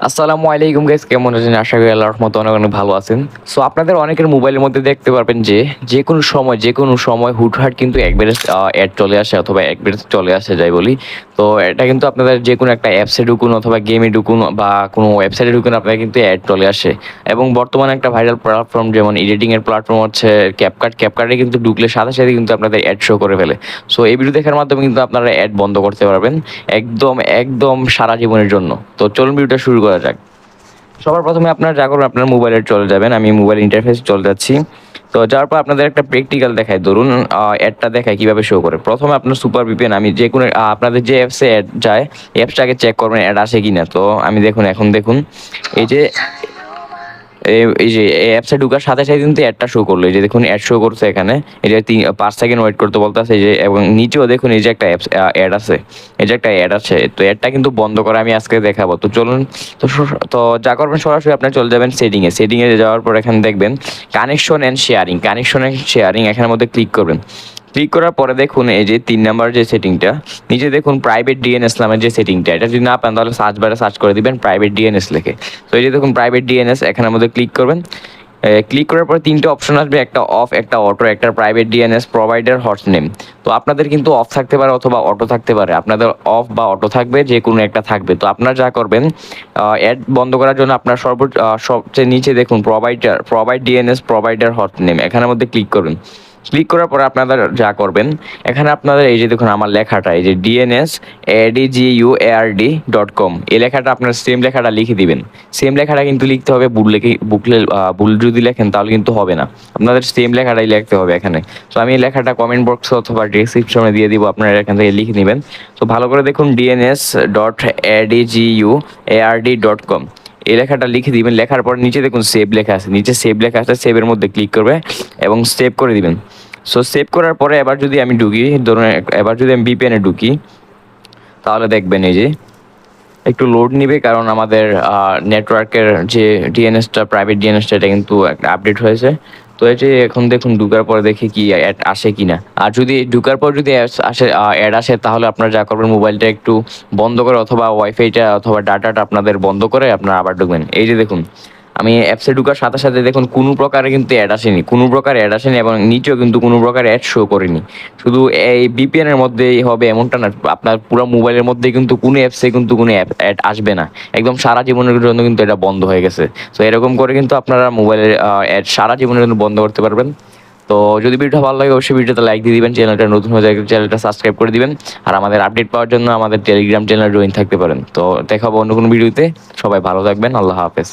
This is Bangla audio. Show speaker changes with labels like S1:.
S1: আসসালামু আলাইকুম গাইস কেমন আছেন? আশা করি আল্লাহর রহমতে অনেক অনেক ভালো আছেন। সো আপনাদের অনেকের মোবাইলের মধ্যে দেখতে পারবেন যে যে কোনো সময়, যে কোনো সময় হুটহাট কিন্তু একবারে অ্যাড চলে আসে অথবা একবারে চলে আসে, যাই বলি। তো, এটা কিন্তু আপনাদের যে কোনো একটা অ্যাপসে ঢুকুন অথবা গেমে ঢুকুন বা কোনো ওয়েবসাইটে ঢুকুন, আপনাদের কিন্তু অ্যাড চলে আসে। এবং বর্তমানে একটা ভাইরাল প্ল্যাটফর্ম যেমন এডিটিংয়ের প্ল্যাটফর্ম হচ্ছে ক্যাপকাট ক্যাপকাটে কিন্তু ঢুকলে সাথে সাথে কিন্তু আপনাদের অ্যাড শো করে ফেলে। সো এই ভিডিও দেখার মাধ্যমে কিন্তু আপনারা অ্যাড বন্ধ করতে পারবেন। একদম একদম সারা জীবনের জন্য। তো, চলুন ভিডিওটা শুরু করা যাক। সবার প্রথমে আপনার যা করবেন, আপনার মোবাইলে চলে যাবেন। আমি মোবাইল ইন্টারফেস চলে যাচ্ছি। তো যাওয়ার পর আপনাদের একটা প্র্যাকটিক্যাল দেখায় ধরুন অ্যাডটা দেখায় কীভাবে শো করে। প্রথমে আপনার সুপার ভিপিএন আমি যে কোনো আপনাদের যে অ্যাপসে অ্যাড যায় অ্যাপসটাকে চেক করবেন অ্যাড আসে কি না তো আমি দেখুন, এখন দেখুন। এই যে এই- যে, এই অ্যাপসে ঢুকার সাথে সাথে কিন্তু অ্যাডটা শো করল। এই যে দেখুন অ্যাড শো করছে এখানে। এই যে তিন, পাঁচ সেকেন্ড ওয়েট করতে বলতেছে যে, এবং নিচেও দেখুন, এই যে একটা অ্যাপস অ্যাড আছে। এই যে একটা অ্যাড আছে। তো অ্যাডটা কিন্তু বন্ধ করে আমি আজকে দেখাবো। তো চলুন, তো তো যা করবেন সরাসরি আপনার চলে যাবেন সেটিংয়ে সেটিংয়ে যাওয়ার পর এখানে দেখবেন connection and sharing connection and sharing এখানের মধ্যে ক্লিক করবেন। ক্লিক করার পরে দেখুন এই যে তিন নাম্বার যে সেটিংটা, নিচে দেখুন প্রাইভেট ডিএনএস নামের যে সেটিংটা, এটা যদি না পান তাহলে সার্চ বারে সার্চ করে দিবেন প্রাইভেট ডিএনএস লিখে। তো এই যে দেখুন প্রাইভেট ডিএনএস এখানের মধ্যে ক্লিক করবেন। ক্লিক করার পর তিনটে অপশন আসবে, একটা অফ একটা অটো একটা private DNS provider host name তো আপনাদের কিন্তু অফ থাকতে পারে অথবা অটো থাকতে পারে। আপনাদের অফ বা অটো থাকবে, যে কোনো একটা থাকবে। তো আপনারা যা করবেন অ্যাড বন্ধ করার জন্য আপনার সর্বোচ্চ সবচেয়ে নিচে দেখুন provider provide DNS provider host name এখানের মধ্যে ক্লিক করবেন ক্লিক করার পরে আপনাদের যা করবেন, এখানে আপনাদের এই যে দেখুন আমার লেখাটা, এই যে ডিএনএস এডিজিইউএআরডি ডট কম এই লেখাটা আপনার সেম লেখাটা লিখে দিবেন। সেম লেখাটা কিন্তু লিখতে হবে, ভুল লিখে বুকলে ভুল যদি লেখেন তাহলে কিন্তু হবে না। আপনাদের সেম লেখাটাই লিখতে হবে এখানে। তো আমি এই লেখাটা কমেন্ট বক্স অথবা ডিসক্রিপশনে দিয়ে দিব, আপনারা এখান থেকে লিখে নেবেন। তো ভালো করে দেখুন DNS dot AdGuard dot com এই লেখাটা লিখে দিবেন, লেখার পর নিচে দেখুন সেভ লেখা আছে। নিচে সেভ লেখা আছে সেভের মধ্যে ক্লিক করবে এবং সেভ করে দিবেন। সো সেভ করার পরে এবার যদি আমি ঢুকি, ধরুন এবার যদি আমি বিপিএনে ঢুকি, তাহলে দেখবেন এই যে একটু লোড নিবে কারণ আমাদের নেটওয়ার্কের যে ডিএনএসটা প্রাইভেট ডিএনএসটা এটা কিন্তু আপডেট হয়েছে। তো এই যে এখন দেখুন ঢুকার পর দেখি কি অ্যাড আসে কিনা। আর যদি ঢুকার পর যদি আসে অ্যাড আসে, তাহলে আপনারা যা করবেন মোবাইলটা একটু বন্ধ করে অথবা ওয়াইফাইটা অথবা ডাটাটা আপনাদের বন্ধ করে আপনারা আবার ঢুকবেন। এই যে দেখুন আমি অ্যাপসে ঢুকার সাথে সাথে দেখুন কোনো প্রকারে কিন্তু অ্যাড আসেনি, কোনো প্রকার অ্যাড আসেনি এবং নিচেও কিন্তু কোনো প্রকার অ্যাড শো করেনি। শুধু এই বিপিএনের মধ্যেই হবে এমনটা না, আপনার পুরো মোবাইলের মধ্যে কিন্তু কোনো অ্যাপসে কিন্তু কোনো অ্যাপ অ্যাড আসবে না। একদম সারা জীবনের জন্য কিন্তু এটা বন্ধ হয়ে গেছে। তো এরকম করে কিন্তু আপনারা মোবাইলের অ্যাড সারা জীবনের জন্য বন্ধ করতে পারবেন। তো, যদি ভিডিওটা ভালো লাগে অবশ্যই ভিডিওতে লাইক দিয়ে দিবেন, চ্যানেলটা নতুন হয়ে যায় চ্যানেলটা সাবস্ক্রাইব করে দিবেন। আর আমাদের আপডেট পাওয়ার জন্য আমাদের টেলিগ্রাম চ্যানেল জয়েন থাকতে পারেন। তো দেখাবো অন্য কোনো ভিডিওতে। সবাই ভালো থাকবেন, আল্লাহ হাফেজ।